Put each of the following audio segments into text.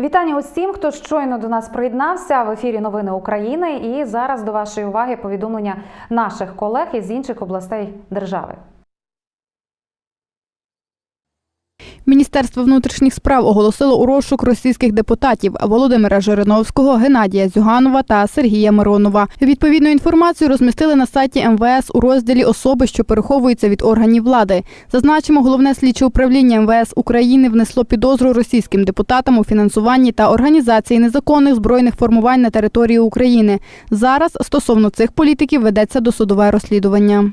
Вітання усім, хто щойно до нас приєднався в ефірі Новини України. І зараз до вашої уваги повідомлення наших колег із інших областей держави. Міністерство внутрішніх справ оголосило у розшук російських депутатів Володимира Жириновського, Геннадія Зюганова та Сергія Миронова. Відповідну інформацію розмістили на сайті МВС у розділі Особи, що переховуються від органів влади. Зазначимо, головне слідче управління МВС України внесло підозру російським депутатам у фінансуванні та організації незаконних збройних формувань на території України. Зараз стосовно цих політиків ведеться досудове розслідування.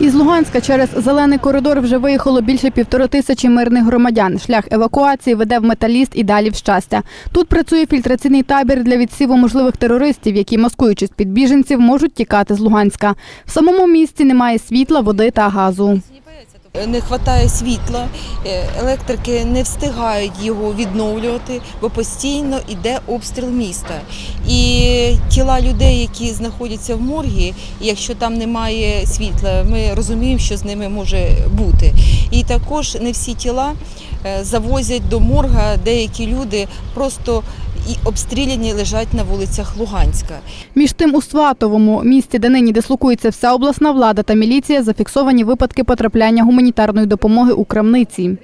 Із Луганська через зелений коридор вже виїхало більше півтори тисячі мирних громадян. Шлях евакуації веде в металіст і далі в щастя. Тут працює фільтраційний табір для відсіву можливих терористів, які, маскуючись під біженців, можуть тікати з Луганська. В самому місті немає світла, води та газу. Не вистачає світла, е, електрики не встигають його відновлювати, бо постійно йде обстріл міста. І тіла людей, які знаходяться в моргі, якщо там немає світла, ми розуміємо, що з ними може бути. І також не всі тіла е, завозять до морга, деякі люди просто і обстріляні лежать на вулицях Луганська. Між тим у Сватовому місті, де нині дислокується вся обласна влада та міліція, зафіксовані випадки потрапляння гуманітарної допомоги у крамниці.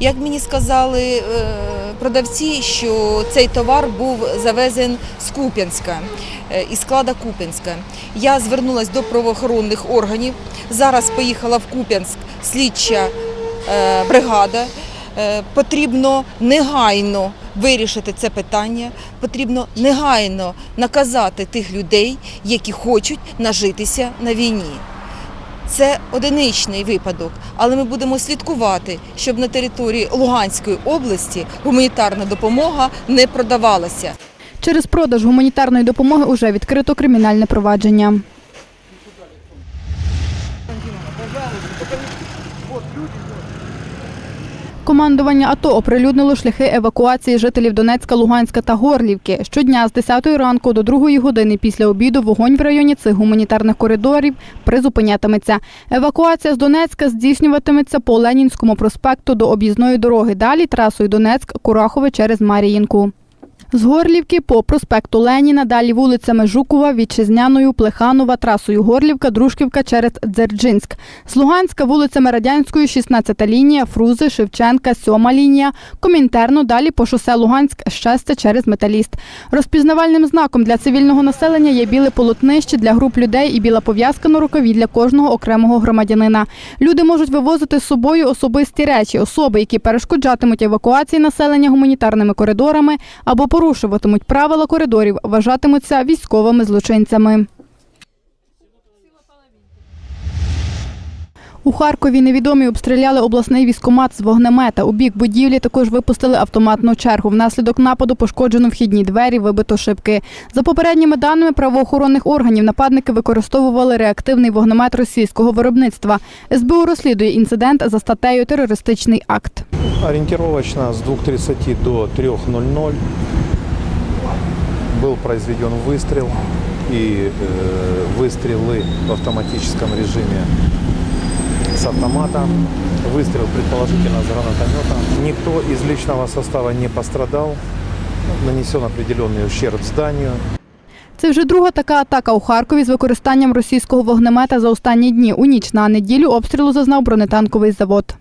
Як мені сказали е, продавці, що цей товар був завезен з Куп'янська, е, із склада Куп'янська. Я звернулася до правоохоронних органів. Зараз поїхала в Куп'янськ слідча е, бригада. Потрібно негайно вирішити це питання. Потрібно негайно наказати тих людей, які хочуть нажитися на війні. Це одиничний випадок, але ми будемо слідкувати, щоб на території Луганської області гуманітарна допомога не продавалася. Через продаж гуманітарної допомоги уже відкрито кримінальне провадження. Командування АТО оприлюднило шляхи евакуації жителів Донецька, Луганська та Горлівки. Щодня з 10 ранку до 2 години після обіду вогонь в районі цих гуманітарних коридорів призупинятиметься. Евакуація з Донецька здійснюватиметься по Ленінському проспекту до об'їзної дороги. Далі трасою Донецьк-Курахове через Маріїнку. З Горлівки по проспекту Леніна, далі вулицями Жукова, Вітчизняною, Плеханова, трасою Горлівка, Дружківка через Дзерджинськ. З Луганська вулицями Радянської, 16 лінія, Фрузи, Шевченка, 7 лінія, Комінтерно, далі по шосе Луганськ, Щастя через Металіст. Розпізнавальним знаком для цивільного населення є біле полотнище для груп людей і біла пов'язка на рукаві для кожного окремого громадянина. Люди можуть вивозити з собою особисті речі, особи, які перешкоджатимуть евакуації населення гуманітарними коридорами або порушуватимуть правила коридорів, вважатимуться військовими злочинцями. У Харкові невідомі обстріляли обласний військомат з вогнемета. У бік будівлі також випустили автоматну чергу. Внаслідок нападу пошкоджено вхідні двері, вибито шибки. За попередніми даними правоохоронних органів, нападники використовували реактивний вогнемет російського виробництва. СБУ розслідує інцидент за статтею Терористичний акт. Ориентировочно с 2.30 до 3.00 был произведен выстрел и э, выстрелы в автоматическом режиме с автомата. Выстрел предположительно с гранатомета. Никто из личного состава не пострадал. Нанесен определенный ущерб зданию. Це вже друга така атака у Харкові з використанням російського вогнемета за останні дні. У ніч на неділю обстрілу зазнав бронетанковий завод.